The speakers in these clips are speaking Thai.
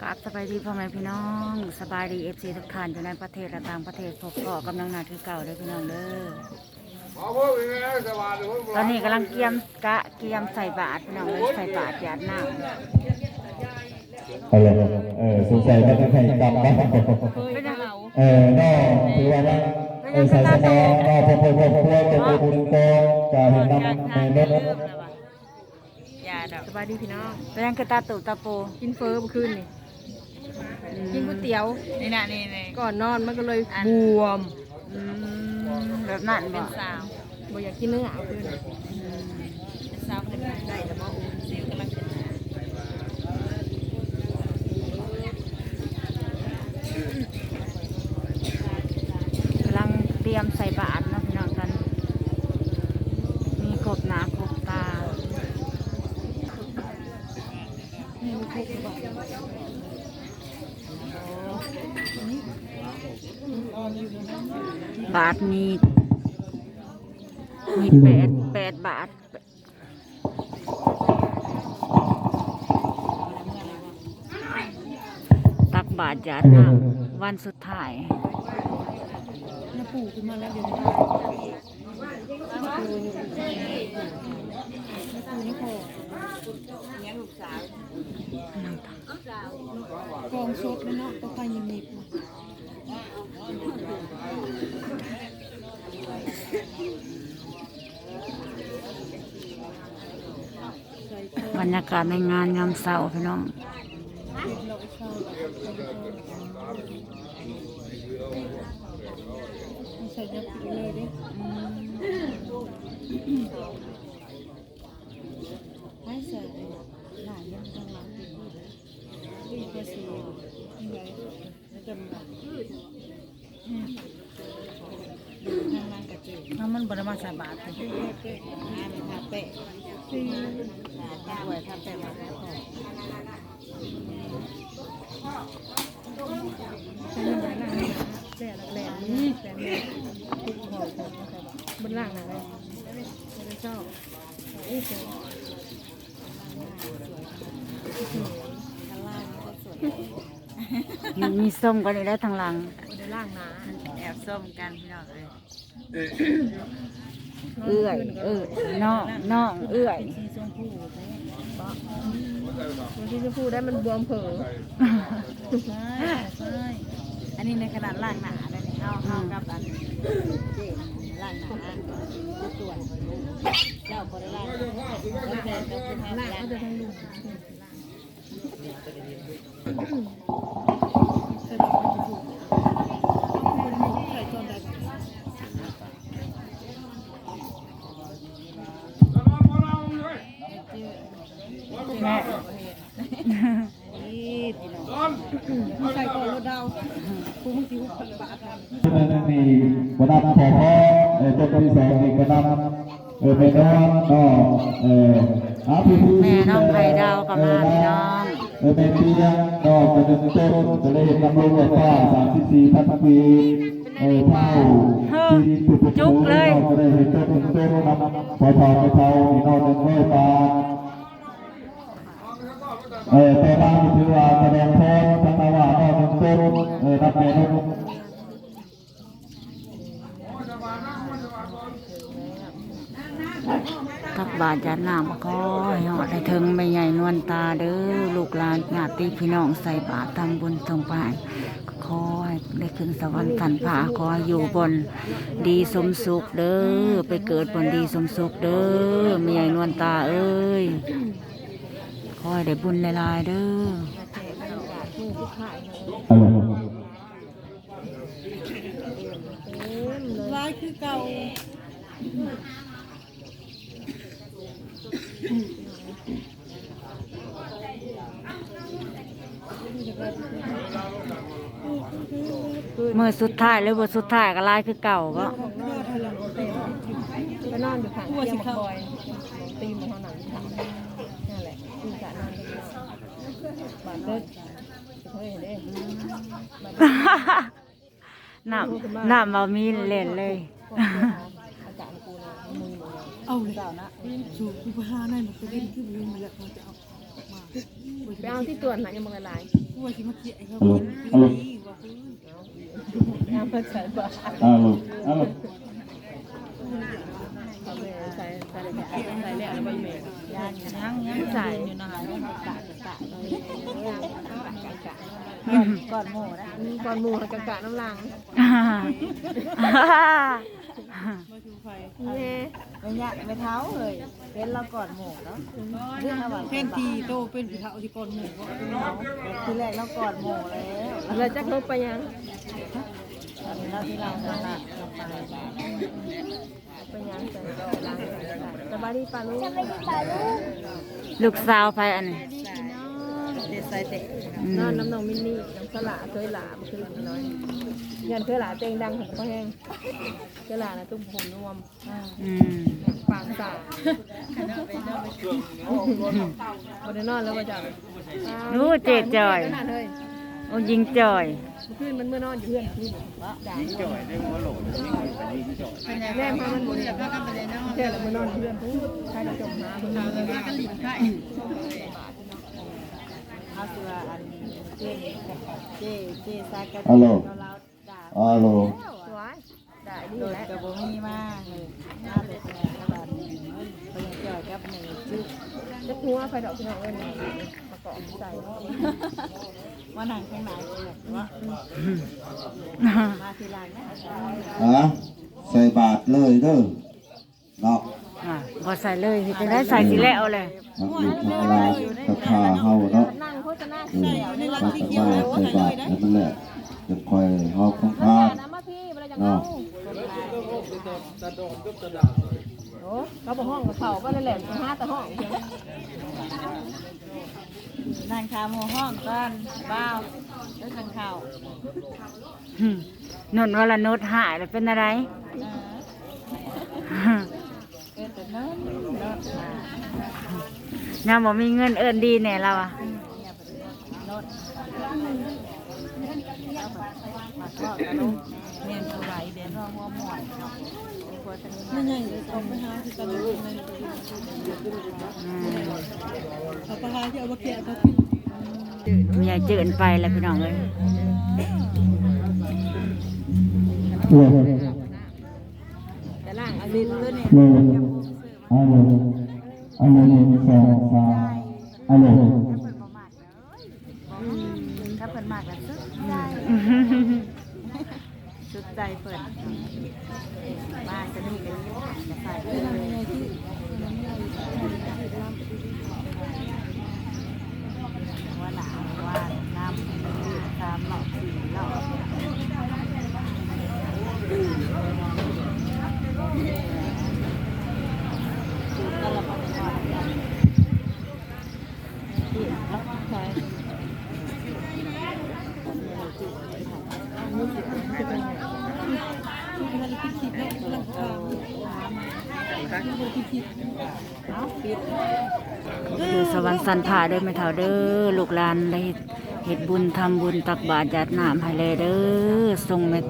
กราบสบายดีพ่อแม่พี่น้องสบายดีเอฟซีทุกท่านอยู่ในประเทศและต่างประเทศพบพ่อกำลังนาคือเก่าเลยพี่น้องเด้อตอนนี้กำลังเกียมกะเกียมใส่บาตรพี่น้องเลยใส่บาตรหยาดน้อะไรเออสงสัยว่าจะใครกลับบ้านำเป็นยังไงเออก็ถือว่าว่าเออใส่สมองก็พอพอพอพอจะไปบุญกองการเห็นน้ำในรถยาดอกสบายดีพี่น้องเป็นยังคือตาตู่ตาปูกินเฟอเมื่อคืนนี่ กินก๋วยเตี๋ยวนี่นะนี่นี่ก่อนนอนมันก็เลยบวมอืมแบบนั้นบ่สาวบ่อยากกินเนื้อเอาคืนเป็นสาวเป็นได้แต่บ่อุ่นซิวกำลังเป็นกำลังเตรียมใส่บาตรเนาะพี่น้องกัน มีครบหนาครบตา บาทมีมีแปดแปดบาทตักบาทหยาดน้ำวันสุดท้ายน้าปู่ขึ้นมาแล้วเดี๋ยวนี้น้าปู่นี่พอกองสดแล้วเนาะต้องไปยิมนิบ รรยากาศในงานงามเสาพี่น้องใส่ยับผิดเลยดิให้ใส่หลายยังทางหลังติดดีกว่าสียังไงจำหลังทา งหลังกระเจิดถ้ามันบริมาใส่บาทเป๊ะเป๊ะงานทาเป๊ะซีทาไว้ทาเป๊ะมาแล้วพอใช้ยังไงล่ะแหล่แหล่นี่แหล่แหล่ทุกหอผมนะครับบนล่างอะไรไม่ได้ชอบโอ้โห มีมีส้มก็ได้ทางหลังบนล่างหนาแอบส้มกันพี่น้องเลยเอื้อยเอื้อยน้องน้องเอื้อยสีชมพูบางทีจะพูดได้มันบวมเผลอใช่ใช่อันนี้ในขนาดล่างหนาเลยนี่เอาเอากับอันเจ๊ล่างหนาตัวส่วนเจ้าบริล่างแล้วแทนก็คือทำล่างล่างก็จะทั้งลุมใส่ตอนใด แม่ใส่ก่อนรถดาวคุ้มสิวพันบาทนั้นมีกระดับพอพอเออตัวที่สองมีกระดับเออเป็นน้องก็เอออาพี่พี่แม่น้องไข่ดาวกับมาพี่น้องเออเป็นพี่ยังก็กระดึงต้นจะได้นำลงหัวฟ้าสามสิบสี่พันปีเออเท่าที่ถูกจะได้เห็นต้นต้นนำพอพอไปเท่าพี่น้องหนึ่งเมื่อปาเออแต่บางถือว่าแสดงโทษทั้งตะวันออกถึงต้นเออรับแม่ลูกตักบาทหยาดน้ำก็ให้หอดให้ถึงไม่ใหญ่นวลตาเด้อลูกหลานญาติพี่น้องใส่บาตรทำบุญทรงไปขอให้ได้ขึ้นสวรรค์สันผาขออยู่บนดีสมสุขเด้อไปเกิดบนดีสมสุขเด้อไม่ใหญ่นวลตาเอ้ย ขอให้ได้บุญหลายๆเด้อร้ายคือเก่าเมื่อสุดท้ายหรือบทสุดท้ายก็ลายคือเก่าก็ก็นอนอยู่ข้างเตียงบอยตีมันเท่านั้นค่ะนั่นแหละคือกะนอนอยู่บาดเลิกเฮ้ยเด้ น้ำน้ำมามีเล่นเลยอาจารย์กูนะมือหนูเอาเลยเจ้านะสูบอุปทานนั่นมันจะเล่นขึ้นเรื่องมาแล้วเขาจะเอามาไปเอาที่ตัวหนังยังบ่ละลายว่าสิมาเกี่ยเขาฮัลโหลปีฮัลโหลนี้ว่าพื้นเอามาใส่บ่ฮัลโหลฮัลโหลเอาไป ใส่ใส่ใส่ใส่แล้วแล้วบ่แม่ย่างยังยังใส่อยู่นะคะกะกะก่อนหมูนะก่อนหมู่กะกะน้ำลังมาชูไฟแม่ไม่ยะไม่เท้าเลยเป็นเราก่อนหมูเนาะเรื่องระหว่างเป็นทีโตเป็นผีเขาที่ก่อนหมู่ว่าเราคือแรกเราก่อนหมูแล้วแล้วจักลบไปยังตอนนี้เราที่เราตลาด เราไปไปยังใส่ล้างสบายดีป่าลูกลูกสาวไปอันนี้เด็ดใส่เตะอืมนอนน้ำนองมินนี่น้ำสละเคยหลาบ่คือน้อยยันเคยหลาเต็งดังของพ่อแห้งเคยหลานะตุ้มผมนวมอืมปากสาบ่ได้นอนแล้วว่าจังรู้เจ็ดจอยขนาดเลย โอ้ยิงจ่อยเมื่อคืนมันเมื่อนอนอยู่เพื่อนนี่ด่ายิงจ่อยได้หัวโหลดแม่พามันบ่ได้แล้วก็ไปเลยนอนแค่แล้วมื่อนอนเพื่อนปุ๊บใครจะจมหาเพิ่นเลยว่ากันหลินไข่เอาเสืออันเจเจเจซากะฮัลโหลฮัลโหลสวยได้ดีโดยแล้วกระโบมีมากเลยหน้าเลยแม่กระบานึ่งพยังจ่อยกับหนึ่งชื่อจะหัวไฟดอกพี่น้องเอ้ยนี่ประ กอบใส่ว่านังข้างในเลยว่ามาทีหลังนะฮะใส่บาทเลยเด้อเนาะอะบ่ใส่เลยเฮ็ดจังได๋ใส่สิแล้วเลยทำอยู่ทำลาศรัทธาเฮาเนาะนั่งโฆษณาเออมาสบายใส่บาทแล้วนั่นแหละจะคอยเฮาคุ้มค่าน้ำมาพี่เวลาจะเนาะ อ้เขาบอกห้องกับเขาก็เลยแหลมห้าแต่ห้องนั่งขาหมูห้องก่อนบ้าวแล้วกันข่าวอืมนนว่าละนดหายแล้วเป็นอะไร เออแต่เนิ่นเนิ่นมายังบ่มีเงินเอิ้นดีแน่เราอะเนี่ยเป็นโนดแล้วแบบมาทอดกระลุกเมียนตัวไหลเดี๋ยวรอหัวหมอนเนาะในครัวตะนี้ ไม่ใช่เขาไปหาที่ตลาดนั่นอืมเขาไปหาที่เอามาแกะเขาเมียเจินไปแล้วพี่น้องเอ้ยเพื่อแต่ล่างอันนี้ตัวนี้เลยฮัลโหลฮัลโหลหนึ่งสองสามฮัลโหลถ้าเปิดมากแล้วสุดใจสุดใจเปิด Espérame. อยู่สวรรค์สันผาเด้อแม่เฒ่าเด้อลูกหลานได้เฮ็ดบุญทำบุญตักบาตรญาติน้ำให้แลเด้อส่งแม่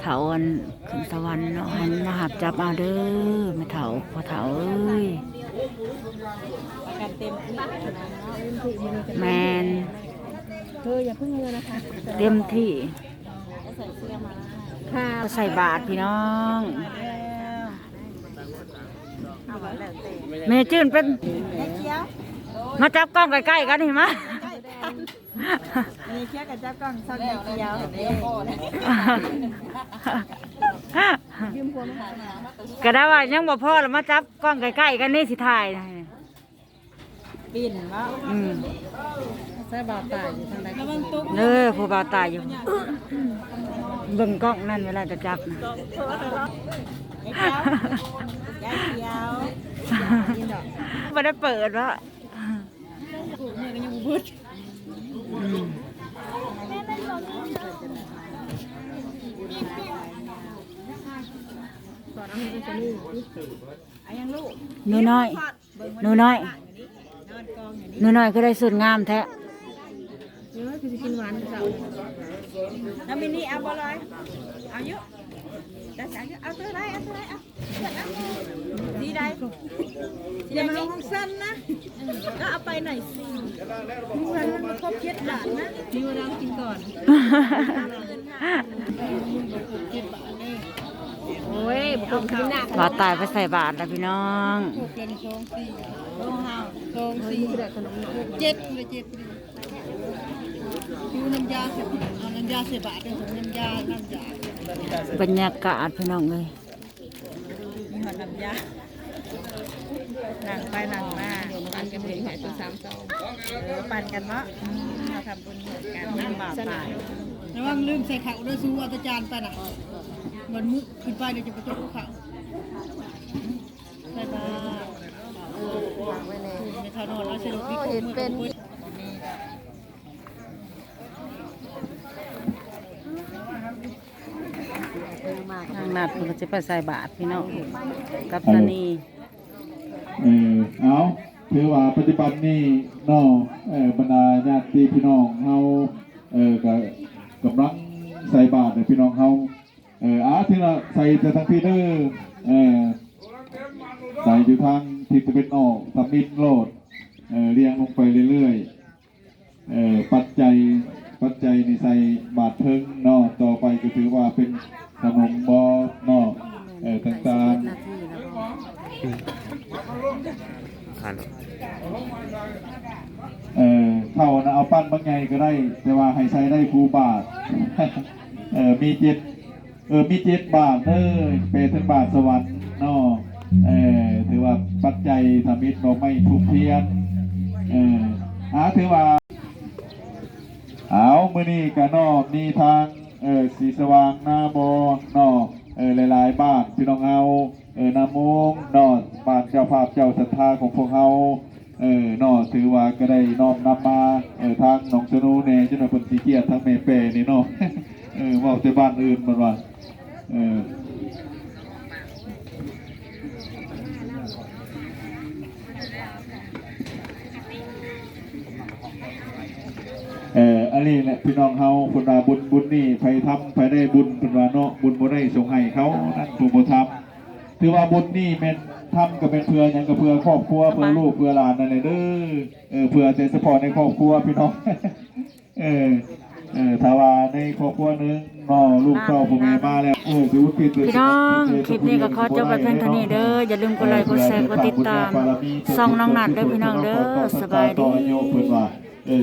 เฒ่าอันขึ้นสวรรค์เนาะให้มาหับจับเอาเด้อแม่เฒ่าพ่อเฒ่าเอ้ยประกันเต็มที่นะแมนเธออย่าเพิ่งเงินนะคะ เต็มที่ ใส่เสื้อมาค่ะก็ ใส่บาตรพี่น้องเอาไว้แล้วเตะแม่จื้นเป็นไอ้เกี้ยวมาจับกล้องใกล้ๆกันเห็นไหมอันนี้เกี้ยวกับเจ้ากล้องซ่อนไอ้เกี้ยวเด้ยืมคนมาก็ได้ว่ายังบ่พอแล้วมาจับกล้องใกล้ๆกันนี่สิถ่ายนะปิ่นเนาะอืมใส่บาตายอยู่ทางใดระวังตกเออผู้บ่าวตายอยู่ เบิ่งกล้องนั่นเวลาจะจับนะไอ้เกี้ยวยายเกี้ยวบ่ได้เปิดวะกูเนี่ยก็ยังบ่เบิดอืมสอนเอาให้เป็นนี่ไอ้ยังลูกหนูน้อยหนูน้อยนอนกองอยู่นี่หนูน้อยก็ได้สุดงามแท้เนื้อคือจะกินหวานเสา น้ำมินี่เอาบ่เลยเอาเยอะจะสั่งเอาตัวไรเอาตัวไรเอาดีได้อย่ามาห้องสั้นนะก็เอาไปหน่อยสิมันมันครบเจ็ดบาทนะมีวันกินก่อนเจ็ดบาทเลยโอ้ยบอกเขาหนักว่าตายไปใส่บาตรแล้วพี่น้องหกเป็นสองสี่สองห้าสองสี่เจ็ดเลยเจ็ดดูน้ำยาเสร็จเอาน้ำ ยาเสร็จบาทเป็นน้ำยาน้ำยาบรรยากาศพี่น้องเลยมีหอดน้ำยาหนังไปหนังมาปั่นกันเพลงหายตัวสามสองเออปั่นกันเนาะอืมมาทำบุญเหมือนกันน้ำบาปตายระวังลืมใส่ข้าวด้วยสู้อาจารย์ไปน่ะวันมื้อขึ้นไปเดี๋ยวจะไปจกข้าวใส่บาตรในข้าวนอนแล้วใส่ลูกบิ๊กเห็นเป็น ทางนัดมันก็จะไปใส่บาตรพี่น้องกับตานีเออเอาถือว่าปัจจุบันนี้เนาะเออบรรดาญาติพี่น้องเฮาเออก็กำลังใส่บาตรให้พี่น้องเฮาเอออาที่ละใส่แต่ทางพี่เด้อเออใส่อยู่ทางทิศตะวันออกทำมินโลดเออเรียงลงไปเรื่อยๆเออปัจจัย ปัจจัยนี่ใส่บาทเพิ่งเนาะต่อไปก็ถือว่าเป็นขนมบอเนาะเออต่างๆเออเท่านะเอาปั้นบางไงก็ได้ แต่ว่าให้ใช้ได้ครูบาทเออมีเจ็ดเออมีเจ็ดบาทเออเปรตถึงบาทสวรรค์เนาะเออถือว่าปัจจัยทำมิตรเราไม่ทุกเพียนเอออาถือว่า เอามือนี้กะนอกมีทางเออสีสว่างหน้าบอนอเออหลายๆบ้านพี่น้องเอาเออนามุงนอบ้านเจ้าภาพเจ้าศรัทธาของพวกเราเออนอถือว่าก็ได้น้อมนำมาเออทางหนองชนูเนจังหวัดพนสีเกียรติทางเมเปนี่นอเออว่าแต่บ้านอื่นมันว่าเออ เอ่ออั นนี้แหละพี่น้องเฮาคนว่าบุญบุญนี่ไปทำไปได้บุญเพิ่นว่าเนาะบุญบ่ได้ส่งให้เขานั่นผู้บ่ทำถือว่าบุญนี่แม่นทำก็เป็นเพื่อหยังก็เพื่อครอบครัวเพื่อลูกเพื่อหลานนั่นแหละเด้อเออเพื่อแต่เฉพาะในครอบครัวพี่น้องเออเออถ้าว่าในครอบครัวหนึงเนาะลูกเต้าพ่อแม่มาแล้วเออถือว่าผิดพี่น้องคลิปนี้ก็ขอจบไปเพียงเท่านี้เด้ออย่าลืมกดไลค์กดแชร์กดติดตามส่องน้องนัดเด้อพี่น้องเด้อสบายดีเพิ่นว่าเออ